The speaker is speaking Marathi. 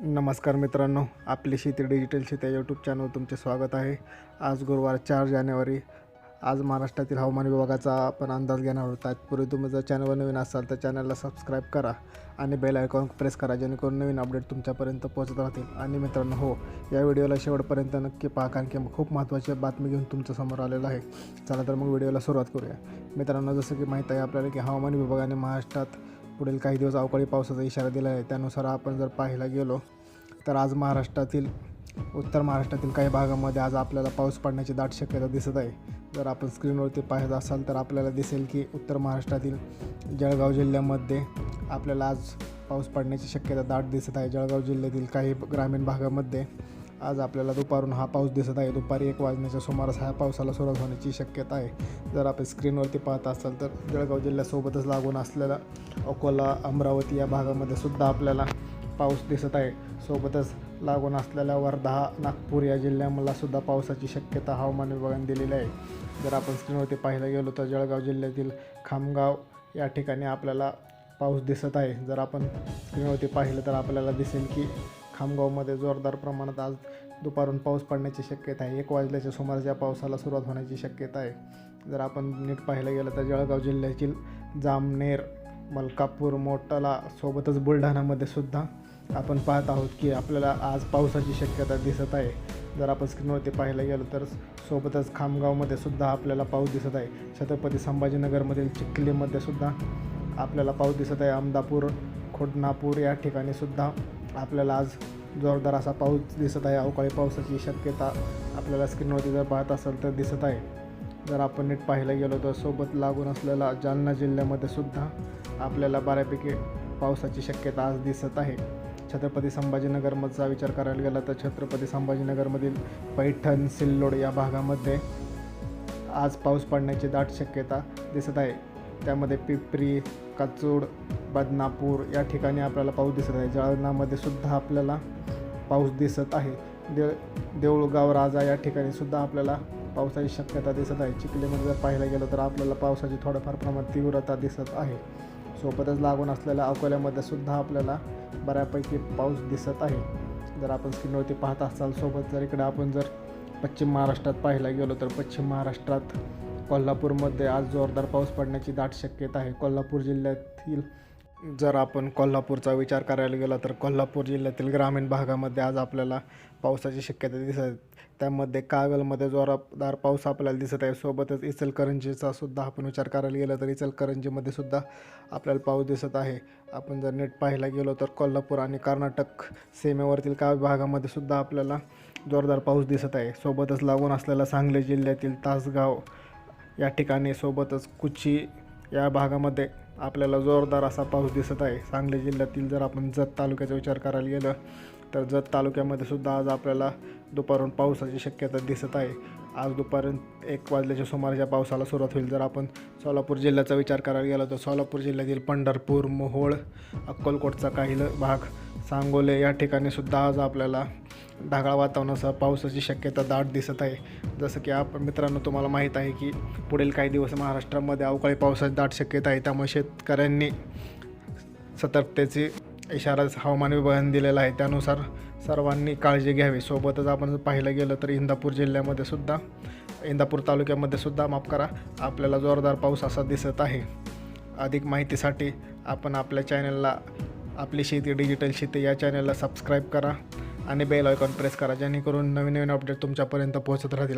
नमस्कार मित्रांनो आपली शेती डिजिटल शेती यूट्यूब चॅनल तुमचे स्वागत आहे. आज गुरुवार चार जानेवारी आज महाराष्ट्रातील हवामान विभागाचा आपण अंदाज घेणार आहोत. तात्पूर्वी तुम्ही जर चॅनलवर नवीन असाल तर चॅनलला सबस्क्राईब करा आणि बेल आयकॉन प्रेस करा जेणेकरून नवीन अपडेट तुमच्यापर्यंत पोहोचत राहतील. आणि मित्रांनो हो या व्हिडिओला शेवटपर्यंत नक्की पहा कारण की खूप महत्त्वाची बातमी घेऊन तुमच्यासमोर आलेलं आहे. चला तर मग व्हिडिओला सुरुवात करूया. मित्रांनो जसं की माहीत आहे आपल्याला की हवामान विभागाने महाराष्ट्रात पुढील काही दिवस अवकाळी पावसाचा इशारा दिला आहे. त्यानुसार आपण जर पाहायला गेलो तर आज महाराष्ट्रातील उत्तर महाराष्ट्रातील काही भागामध्ये आज आपल्याला पाऊस पडण्याची दाट शक्यता दिसत आहे. जर आपण स्क्रीनवरती पाहत असाल तर आपल्याला दिसेल की उत्तर महाराष्ट्रातील जळगाव जिल्ह्यामध्ये आपल्याला आज पाऊस पडण्याची शक्यता दाट दिसत आहे. जळगाव जिल्ह्यातील काही ग्रामीण भागामध्ये आज आपल्याला दुपारून हा पाऊस दिसत आहे. दुपारी एक वाजण्याच्या सुमारास ह्या पावसाला सुरुवात होण्याची शक्यता आहे. जर आपण स्क्रीनवरती पाहत असाल तर जळगाव जिल्ह्यासोबतच लागून असलेला अकोला अमरावती या भागामध्ये सुद्धा आपल्याला पाऊस दिसत आहे. सोबतच लागून असलेल्या वर्धा नागपूर या जिल्ह्याला सुद्धा पावसाची शक्यता हवामान विभागाने दिलेली आहे. जर आपण स्क्रीनवरती पाहायला गेलो तर जळगाव जिल्ह्यातील खामगाव या ठिकाणी आपल्याला पाऊस दिसत आहे. जर आपण स्क्रीनवरती पाहिलं तर आपल्याला दिसेल की खामगावमध्ये जोरदार प्रमाणात आज दुपारून पाऊस पडण्याची शक्यता आहे. एक वाजल्याच्या सुमारास या पावसाला सुरुवात होण्याची शक्यता आहे. जर आपण नीट पाहायला गेलं तर जळगाव जिल्ह्यातील जामनेर मलकापूर मोटाला सोबतच बुलढाणामध्ये सुद्धा आपण पाहत आहोत की आपल्याला आज पावसाची शक्यता दिसत आहे. जर आपण स्क्रीनवरती पाहायला गेलो तर सोबतच खामगावमध्ये सुद्धा आपल्याला पाऊस दिसत आहे. छत्रपती संभाजीनगरमधील चिखलीमध्ये सुद्धा आपल्याला पाऊस दिसत आहे. अहमदापूर खोडनापूर या ठिकाणी सुद्धा आपल्याला आज जोरदार असा पाऊस दिसत आहे. अवकाळी पावसाची शक्यता आपल्याला स्क्रीनवरती जर पाहत असेल तर दिसत आहे. जर आपण नीट पाहायला गेलो तर सोबत लागून असलेला जालना जिल्ह्यामध्ये सुद्धा आपल्याला बऱ्यापैकी पावसाची शक्यता आज दिसत आहे. छत्रपती संभाजीनगरमधचा विचार करायला गेला तर छत्रपती संभाजीनगरमधील पैठण सिल्लोड या भागामध्ये आज पाऊस पडण्याची दाट शक्यता दिसत आहे. त्यामध्ये पिंपरी काचूड बदनापूर या ठिकाणी आपल्याला पाऊस दिसत आहे. जालनामध्ये सुद्धा आपल्याला पाऊस दिसत आहे. दे देऊळगाव राजा या ठिकाणी सुद्धा आपल्याला पावसाची शक्यता दिसत आहे. चिखलीमध्ये जर पाहायला गेलं तर आपल्याला पावसाची थोडंफार प्रमाणात तीव्रता दिसत आहे. सोबतच लागून असलेल्या अकोल्यामध्ये सुद्धा आपल्याला बऱ्यापैकी पाऊस दिसत आहे. जर आपण स्क्रीनवरती पाहत असाल सोबत जर इकडे आपण जर पश्चिम महाराष्ट्रात पाहायला गेलो तर पश्चिम महाराष्ट्रात कोल्हापूरमध्ये आज जोरदार पाऊस पडण्याची दाट शक्यता आहे. कोल्हापूर जिल्ह्यातील जर आपण कोल्हापूरचा विचार करायला गेला तर कोल्हापूर जिल्ह्यातील ग्रामीण भागामध्ये आज आपल्याला पावसाची शक्यता दिसत आहे. त्यामध्ये कागलमध्ये जोरदार पाऊस आपल्याला दिसत आहे. सोबतच इचलकरंजीचा सुद्धा आपण विचार करायला गेला तर इचलकरंजीमध्ये सुद्धा आपल्याला पाऊस दिसत आहे. आपण जर नीट पाहायला गेलो तर कोल्हापूर आणि कर्नाटक सीमेवरतील काही भागामध्ये सुद्धा आपल्याला जोरदार पाऊस दिसत आहे. सोबतच लागून असलेला सांगली जिल्ह्यातील तासगाव या ठिकाणी सोबतच कुची या भागामध्ये आपल्याला जोरदार असा पाऊस दिसत आहे. सांगली जिल्ह्यातील जर आपण जत तालुक्याचा विचार करायला गेलं तर जत तालुक्यामध्ये सुद्धा आज आपल्याला दुपारून पावसाची शक्यता दिसत आहे. आज दुपारून एक वाजल्याच्या सुमाराच्या पावसाला सुरुवात होईल. जर आपण सोलापूर जिल्ह्याचा विचार करायला गेलो तर सोलापूर जिल्ह्यातील पंढरपूर मोहोळ अक्कलकोटचा काही ल- भाग सांगोले या ठिकाणी सुद्धा आज आपल्याला ढगाळ वातावरणासह पावसाची शक्यता दाट दिसत आहे. जसं की आपण मित्रांनो तुम्हाला माहीत आहे की पुढील काही दिवस महाराष्ट्रामध्ये अवकाळी पावसाची दाट शक्यता आहे. त्यामुळे शेतकऱ्यांनी सतर्कतेची इशारा हवामान विभागाने दिलेला आहे. त्यानुसार सर्वांनी काळजी घ्यावी. सोबतच आपण जर पाहिलं गेलं तर इंदापूर जिल्ह्यामध्ये सुद्धा इंदापूर तालुक्यामध्ये सुद्धा माफ करा आपल्याला जोरदार पाऊस असा दिसत आहे. अधिक माहितीसाठी आपण आपल्या चॅनलला आपली शेती डिजिटल शेती या चॅनलला सबस्क्राईब करा. आणि बेल आयकॉन प्रेस करा जेणेकरून नवीन नवीन अपडेट तुमच्यापर्यंत पोहोचत राहतील.